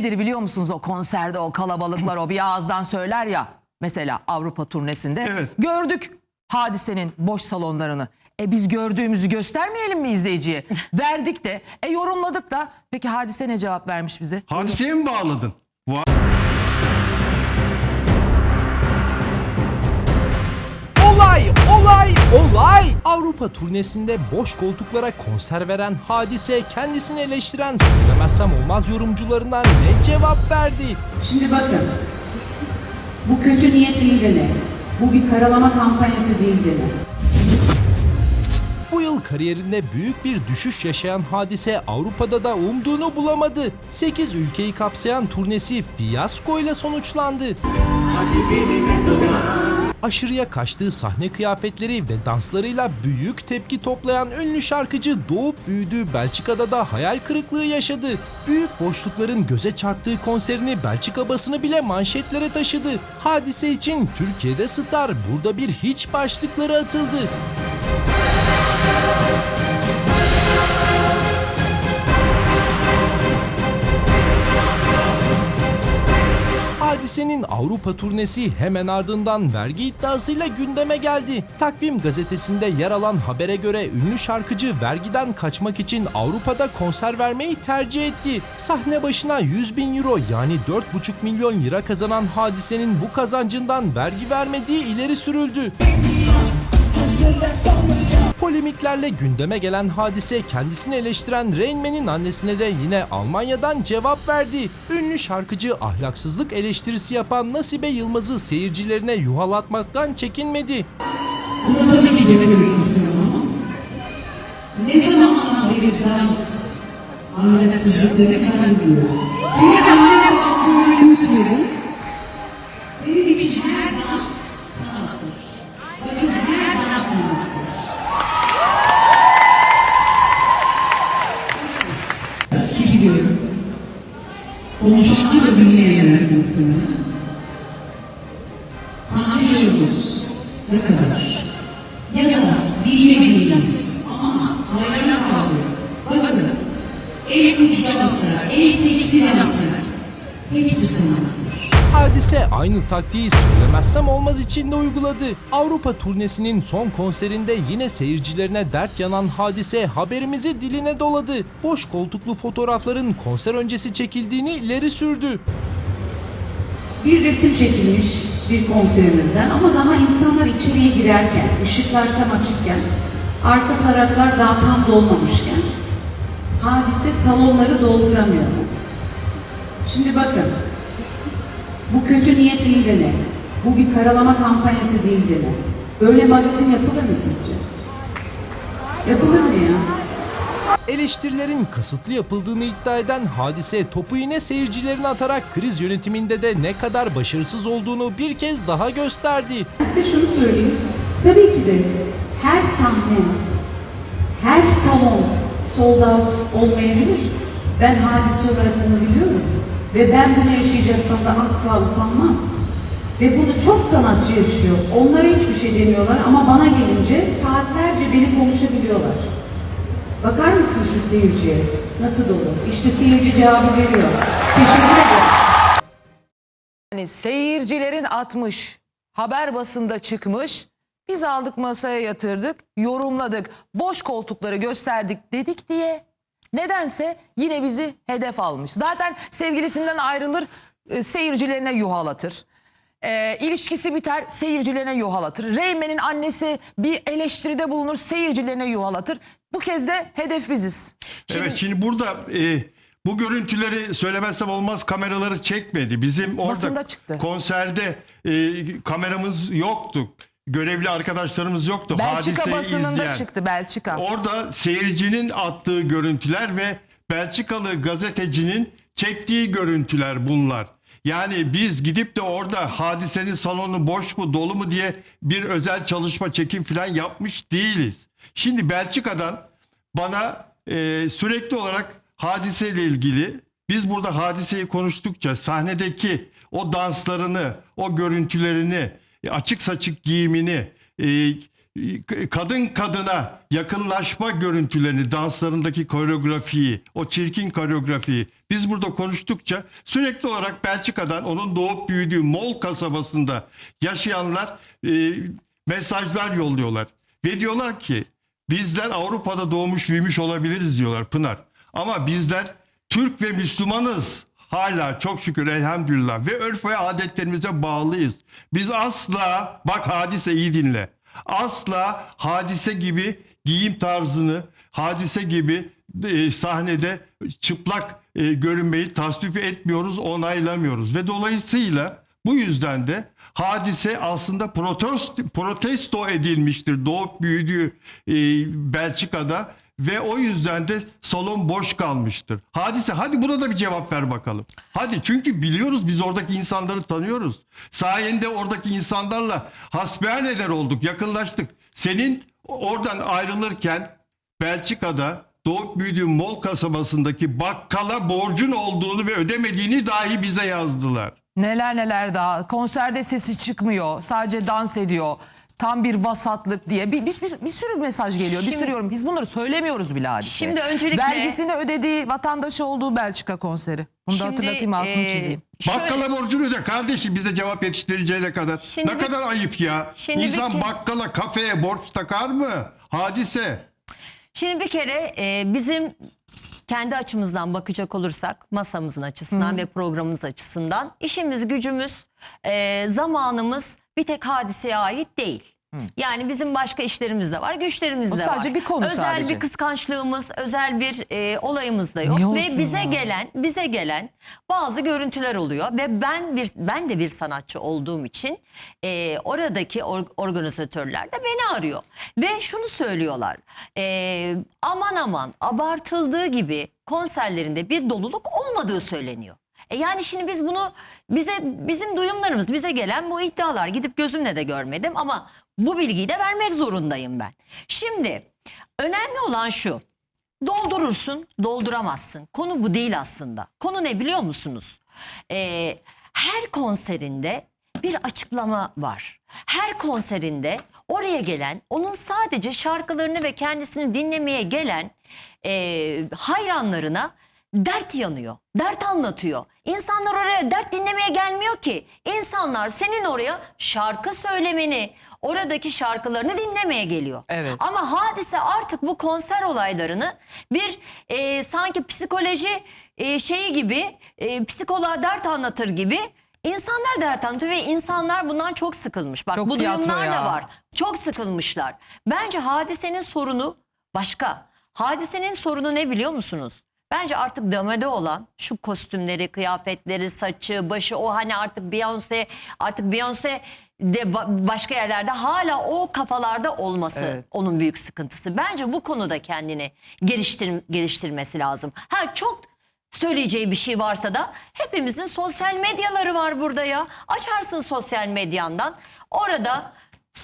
Nedir biliyor musunuz o konserde o kalabalıklar o bir ağızdan söyler ya. Mesela Avrupa turnesinde Evet. gördük hadisenin boş salonlarını. E biz gördüğümüzü göstermeyelim mi izleyiciye? Verdik de e yorumladık da peki hadise ne cevap vermiş bize? Hadiseye mi bağladın? Va- Olay, olay! Avrupa turnesinde boş koltuklara konser veren hadise kendisini eleştiren söylemezsem olmaz yorumcularından ne cevap verdi? Şimdi bakın. Bu kötü niyet değildi ne? Bu bir karalama kampanyası değildi ne? Bu yıl kariyerinde büyük bir düşüş yaşayan hadise Avrupa'da da umduğunu bulamadı. 8 ülkeyi kapsayan turnesi fiyaskoyla sonuçlandı. Aşırıya kaçtığı sahne kıyafetleri ve danslarıyla büyük tepki toplayan ünlü şarkıcı doğup büyüdüğü Belçika'da da hayal kırıklığı yaşadı. Büyük boşlukların göze çarptığı konserini Belçika basını bile manşetlere taşıdı. Hadise için Türkiye'de star burada bir hiç başlıkları atıldı. Hadisenin Avrupa turnesi hemen ardından vergi iddiasıyla gündeme geldi. Takvim gazetesinde yer alan habere göre ünlü şarkıcı vergiden kaçmak için Avrupa'da konser vermeyi tercih etti. Sahne başına 100 bin euro yani 4,5 milyon lira kazanan hadisenin bu kazancından vergi vermediği ileri sürüldü. Polemiklerle gündeme gelen hadise kendisini eleştiren Rain Man'in annesine de yine Almanya'dan cevap verdi. Ünlü şarkıcı ahlaksızlık eleştirisi yapan Nasibe Yılmaz'ı seyircilerine yuhalatmaktan çekinmedi. Bunu görüyorsunuz ama ne zamandan beri dans ahlaksızlıkları ben biliyorum. Beni de annem böyle büyüdü. Benim için her dans sanattır. Benim her dans sanattır. Konuşma ve bilmeyenler gruplarına sadece oluruz. Ne kadar? Ya da bilmediğiniz ama hayran kaldık. Bakın, en uç dansı, en seksi dansı. Hepsi sanattır. Hadise aynı taktiği söylemezsem olmaz içinde uyguladı. Avrupa turnesinin son konserinde yine seyircilerine dert yanan hadise haberimizi diline doladı. Boş koltuklu fotoğrafların konser öncesi çekildiğini ileri sürdü. Bir resim çekilmiş bir konserimizden ama daha insanlar içeriye girerken, ışıklar tam açıkken, arka taraflar daha tam dolmamışken hadise salonları dolduramıyor. Şimdi bakın, bu kötü niyet değildi ne? Bu bir karalama kampanyası değildi ne? Böyle magazin yapılır mı sizce? Yapılır mı ya? Eleştirilerin kasıtlı yapıldığını iddia eden hadise topu yine seyircilerine atarak kriz yönetiminde de ne kadar başarısız olduğunu bir kez daha gösterdi. Size şunu söyleyeyim. Tabii ki de her sahne, her salon sold out olmayabilir. Ben hadise olarak bunu biliyorum. Ve ben bunu yaşayacaksam da asla utanmam. Ve bunu çok sanatçı yaşıyor. Onlara hiçbir şey demiyorlar ama bana gelince saatlerce beni konuşabiliyorlar. Bakar mısın şu seyirciye? Nasıl dolu? İşte seyirci cevabı veriyor. Teşekkür ederim. Yani seyircilerin atmış, haber basında çıkmış. Biz aldık masaya yatırdık, yorumladık, boş koltukları gösterdik dedik diye. Nedense yine bizi hedef almış. Zaten sevgilisinden ayrılır, e, seyircilerine yuhalatır. E, ilişkisi biter, seyircilerine yuhalatır. Reymen'in annesi bir eleştiride bulunur, seyircilerine yuhalatır. Bu kez de hedef biziz. Şimdi- Evet şimdi burada e, bu görüntüleri söylemezsem olmaz kameraları çekmedi. Bizim orada Basında çıktı. konserde e, kameramız yoktu. Görevli arkadaşlarımız yoktu. Belçika Hadiseyi basınında izleyen. çıktı Belçika. Orada seyircinin attığı görüntüler ve Belçikalı gazetecinin çektiği görüntüler bunlar. Yani biz gidip de orada hadisenin salonu boş mu dolu mu diye bir özel çalışma çekim falan yapmış değiliz. Şimdi Belçika'dan bana e, sürekli olarak hadiseyle ilgili biz burada hadiseyi konuştukça sahnedeki o danslarını, o görüntülerini, açık saçık giyimini, e, kadın kadına yakınlaşma görüntülerini, danslarındaki koreografiyi, o çirkin koreografiyi Biz burada konuştukça sürekli olarak Belçika'dan onun doğup büyüdüğü Mol kasabasında yaşayanlar e, mesajlar yolluyorlar. Ve diyorlar ki bizler Avrupa'da doğmuş büyümüş olabiliriz diyorlar Pınar. Ama bizler Türk ve Müslümanız. Hala çok şükür elhamdülillah ve örf ve adetlerimize bağlıyız. Biz asla bak hadise iyi dinle. Asla hadise gibi giyim tarzını, hadise gibi e, sahnede çıplak e, görünmeyi tasvip etmiyoruz, onaylamıyoruz ve dolayısıyla bu yüzden de hadise aslında protesto, protesto edilmiştir doğup büyüdüğü e, Belçika'da ve o yüzden de salon boş kalmıştır. Hadise hadi buna da bir cevap ver bakalım. Hadi çünkü biliyoruz biz oradaki insanları tanıyoruz. Sayende oradaki insanlarla hasbihaneler olduk, yakınlaştık. Senin oradan ayrılırken Belçika'da doğup büyüdüğün Mol kasabasındaki bakkala borcun olduğunu ve ödemediğini dahi bize yazdılar. Neler neler daha. Konserde sesi çıkmıyor. Sadece dans ediyor. Tam bir vasatlık diye. Bir, bir, bir, bir sürü mesaj geliyor. bir Şimdi- sürü yorum. Biz bunları söylemiyoruz bile hadise. Şimdi öncelikle- Vergisini ödediği vatandaşı olduğu Belçika konseri. Bunu da Şimdi, hatırlatayım altını e, çizeyim. şöyle- Bakkala borcunu öde kardeşim bize cevap yetiştireceğine kadar. Şimdi ne bir- kadar ayıp ya. Şimdi bir İnsan ke- bakkala kafeye borç takar mı? Hadise. Şimdi bir kere e, bizim kendi açımızdan bakacak olursak masamızın açısından ve programımız açısından işimiz gücümüz e, zamanımız bir tek hadiseye ait değil. Yani bizim başka işlerimiz de var, güçlerimiz O de sadece var. bir konu özel sadece. bir kıskançlığımız, özel bir e, olayımız da yok Niye ve bize ya? gelen bize gelen bazı görüntüler oluyor ve ben bir ben de bir sanatçı olduğum için e, oradaki or- organizatörler de beni arıyor ve şunu söylüyorlar e, aman aman abartıldığı gibi konserlerinde bir doluluk olmadığı söyleniyor. E yani şimdi biz bunu bize bizim duyumlarımız bize gelen bu iddialar gidip gözümle de görmedim ama bu bilgiyi de vermek zorundayım ben. Şimdi önemli olan şu. Doldurursun, dolduramazsın. Konu bu değil aslında. Konu ne biliyor musunuz? Ee, her konserinde bir açıklama var. Her konserinde oraya gelen, onun sadece şarkılarını ve kendisini dinlemeye gelen e, hayranlarına dert yanıyor, dert anlatıyor. İnsanlar oraya dert dinlemeye gelmiyor ki. İnsanlar senin oraya şarkı söylemeni, oradaki şarkılarını dinlemeye geliyor. Evet. Ama hadise artık bu konser olaylarını bir e, sanki psikoloji e, şeyi gibi, e, psikoloğa dert anlatır gibi insanlar dert anlatıyor ve insanlar bundan çok sıkılmış. Bak Çok bu tiyatro ya. da var. Çok sıkılmışlar. Bence hadisenin sorunu başka. Hadisenin sorunu ne biliyor musunuz? Bence artık demode olan şu kostümleri, kıyafetleri, saçı, başı o hani artık Beyoncé artık Beyoncé de ba- başka yerlerde hala o kafalarda olması Evet. onun büyük sıkıntısı. Bence bu konuda kendini geliştir geliştirmesi lazım. Ha çok söyleyeceği bir şey varsa da hepimizin sosyal medyaları var burada ya. Açarsın sosyal medyandan. Orada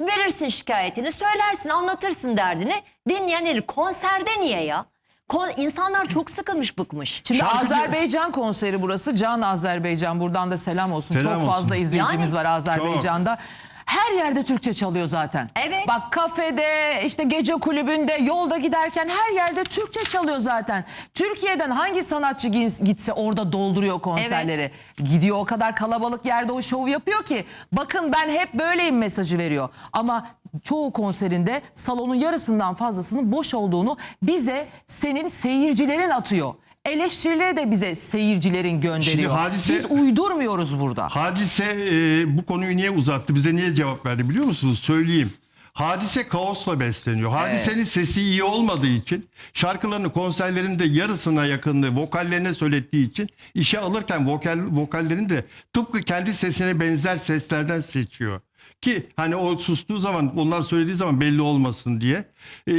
verirsin şikayetini, söylersin, anlatırsın derdini. Dinleyenleri konserde niye ya? Kon insanlar çok sıkılmış, bıkmış. Şimdi Şarkıcı- Azerbaycan konseri burası. Can Azerbaycan. Buradan da selam olsun. Selam Çok fazla olsun. izleyicimiz Yani- var Azerbaycan'da. Her yerde Türkçe çalıyor zaten. Evet. Bak kafede, işte gece kulübünde, yolda giderken her yerde Türkçe çalıyor zaten. Türkiye'den hangi sanatçı gins- gitse orada dolduruyor konserleri. Gidiyor o kadar kalabalık yerde o şov yapıyor ki. Bakın ben hep böyleyim mesajı veriyor. Ama çoğu konserinde salonun yarısından fazlasının boş olduğunu bize senin seyircilerin atıyor. Eleştirileri de bize seyircilerin gönderiyor. hadise- Biz uydurmuyoruz burada. Hadise e, bu konuyu niye uzattı? Bize niye cevap verdi biliyor musunuz? Söyleyeyim. Hadise kaosla besleniyor. Hadisenin sesi iyi olmadığı için şarkılarını konserlerinde yarısına yakınlığı vokallerine söylettiği için işe alırken vokal vokallerini de tıpkı kendi sesine benzer seslerden seçiyor. Ki hani o sustuğu zaman onlar söylediği zaman belli olmasın diye. E,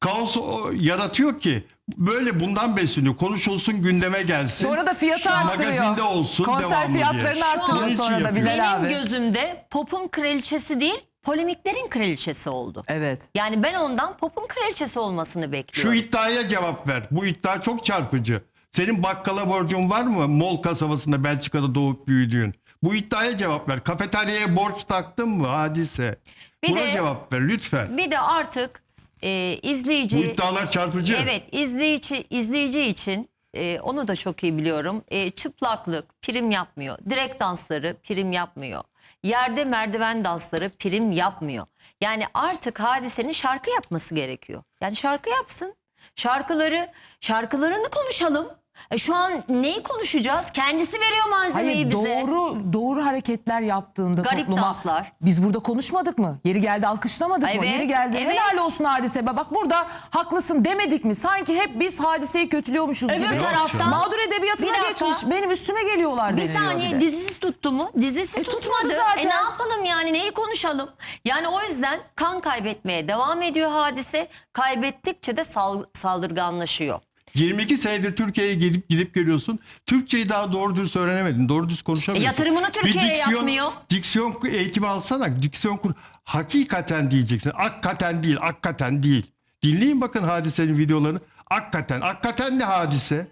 kaos o- yaratıyor ki böyle bundan besleniyor. Konuşulsun gündeme gelsin. Sonra da fiyatı Şu arttırıyor. Magazinde olsun Konser devamlı diye. fiyatlarını arttırıyor Onun için sonra da yapıyor. Bilal Benim abi. gözümde popun kraliçesi değil, polemiklerin kraliçesi oldu. Evet. Yani ben ondan popun kraliçesi olmasını Şu bekliyorum. iddiaya cevap ver. Bu iddia çok çarpıcı. Senin bakkala borcun var mı? Mol kasabasında Belçika'da doğup büyüdüğün. Bu iddiaya cevap ver. Kafeteryaya borç taktın mı? Hadise. Bir Buna de- cevap ver lütfen. Bir de artık e, izleyici Bu iddialar çarpıcı. Evet izleyici izleyici için e, onu da çok iyi biliyorum. E, çıplaklık prim yapmıyor. Direkt dansları prim yapmıyor. Yerde merdiven dansları prim yapmıyor. Yani artık hadisenin şarkı yapması gerekiyor. Yani şarkı yapsın. Şarkıları, şarkılarını konuşalım. E, şu an neyi konuşacağız? Kendisi veriyor malzemeyi Hayır bize. doğru doğru hareketler yaptığında Garip topluma danslar. biz burada konuşmadık mı? Yeri geldi alkışlamadık mı? Evet, Yeri geldi evet. helal olsun hadise. Bak burada haklısın demedik mi? Sanki hep biz hadiseyi kötülüyormuşuz Öbür gibi. taraftan- mağdur edebiyatına Bir dakika. geçmiş. Benim üstüme geliyorlar Bir deniliyor saniye bir de. dizisi tuttu mu? Dizisi E, tutmadı tutmadı. zaten. E ne yapalım yani neyi konuşalım? Yani o yüzden kan kaybetmeye devam ediyor hadise. Kaybettikçe de sal- saldırganlaşıyor. 22 senedir Türkiye'ye gelip gidip geliyorsun. Türkçeyi daha doğru dürüst öğrenemedin. Doğru dürüst konuşamıyorsun. E, yatırımını Bir Türkiye'ye diksiyon- yapmıyor. Diksiyon eğitimi alsana. Diksiyon kur. Hakikaten diyeceksin. Hakikaten değil. Hakikaten değil. Dinleyin bakın hadisenin videolarını. Hakikaten. Hakikaten ne hadise?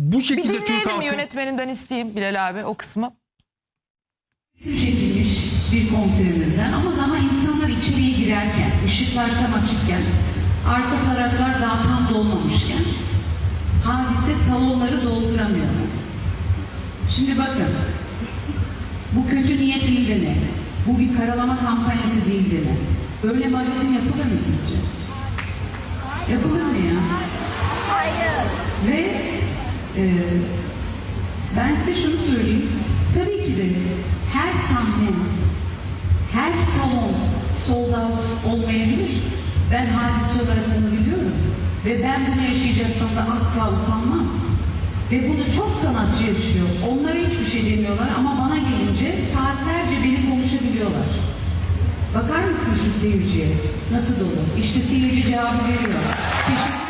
Bu Bir şekilde Türk dinleyelim halkı... yönetmenimden isteyeyim Bilal abi o kısmı. çekilmiş bir konserimizden ama daha insanlar içeriye girerken, ışıklar tam açıkken, arka taraflar daha tam dolmamışken hadise salonları dolduramıyor. Şimdi bakın, bu kötü niyet değildi ne? Bu bir karalama kampanyası değildi ne? Böyle magazin yapılır mı sizce? Yapılır mı ya? Hayır. Ve e, ben size şunu söyleyeyim. Tabii ki de her sahne, her salon sold out olmayabilir. Ben hadise olarak bunu biliyorum. Ve ben bunu yaşayacaksam da asla utanmam. Ve bunu çok sanatçı yaşıyor. Onlara hiçbir şey demiyorlar ama bana gelince saatlerce beni konuşabiliyorlar. Bakar mısın şu seyirciye? Nasıl dolu? İşte seyirci cevabı veriyor. Teşekkür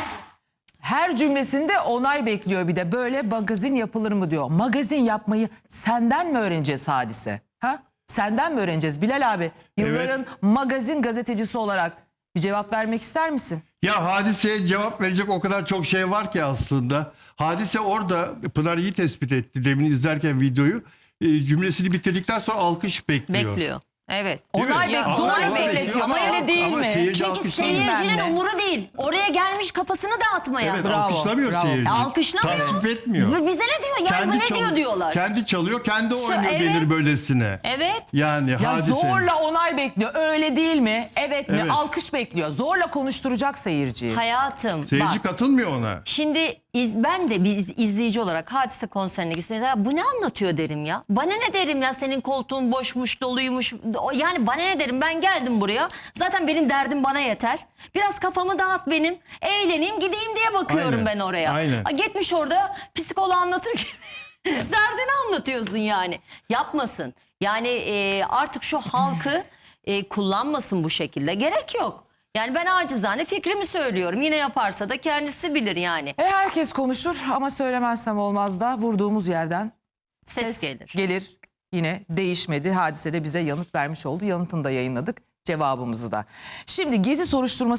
Her cümlesinde onay bekliyor bir de. Böyle magazin yapılır mı diyor. Magazin yapmayı senden mi öğreneceğiz hadise? Ha? Senden mi öğreneceğiz Bilal abi? Yılların magazin gazetecisi olarak bir cevap vermek ister misin? Ya hadiseye cevap verecek o kadar çok şey var ki aslında. Hadise orada Pınar iyi tespit etti demin izlerken videoyu. E, cümlesini bitirdikten sonra alkış bekliyor. Bekliyor. Evet. Onay Ya, bek- onay onay bekletiyor ama ama- öyle değil ama mi? seyirci Çünkü alkışlamıyor. seyircinin Ben de. umuru değil. Oraya gelmiş kafasını dağıtmaya. Evet Bravo, alkışlamıyor bravo. seyirci. Alkışlamıyor. Takip etmiyor. Bu Bize ne diyor? Yani bu ne çal- diyor diyorlar. Kendi çalıyor, kendi oynuyor evet. denir böylesine. Evet. Yani Ya hadise. zorla onay bekliyor. Öyle değil mi? Evet mi? Evet. Alkış bekliyor. Zorla konuşturacak seyirciyi. Hayatım Seyirci bak. katılmıyor ona. Şimdi iz, ben de bir iz- izleyici olarak hadise konserine gittim. Ya bu ne anlatıyor derim ya. Bana ne derim ya senin koltuğun boşmuş doluymuş. O- Yani bana ne derim ben geldim buraya. Zaten benim derdim bana yeter. Biraz kafamı dağıt benim. Eğleneyim gideyim diye bakıyorum Aynen, ben oraya. aynen. Gitmiş orada psikoloğa anlatır gibi. Derdini anlatıyorsun yani. Yapmasın. Yani e, artık şu halkı e, kullanmasın bu şekilde. Gerek yok. Yani ben acizane fikrimi söylüyorum. Yine yaparsa da kendisi bilir yani. E herkes konuşur ama söylemezsem olmaz da vurduğumuz yerden Ses, gelir. Gelir. Yine değişmedi. Hadisede bize yanıt vermiş oldu. Yanıtını da yayınladık. Cevabımızı da. Şimdi gezi soruşturması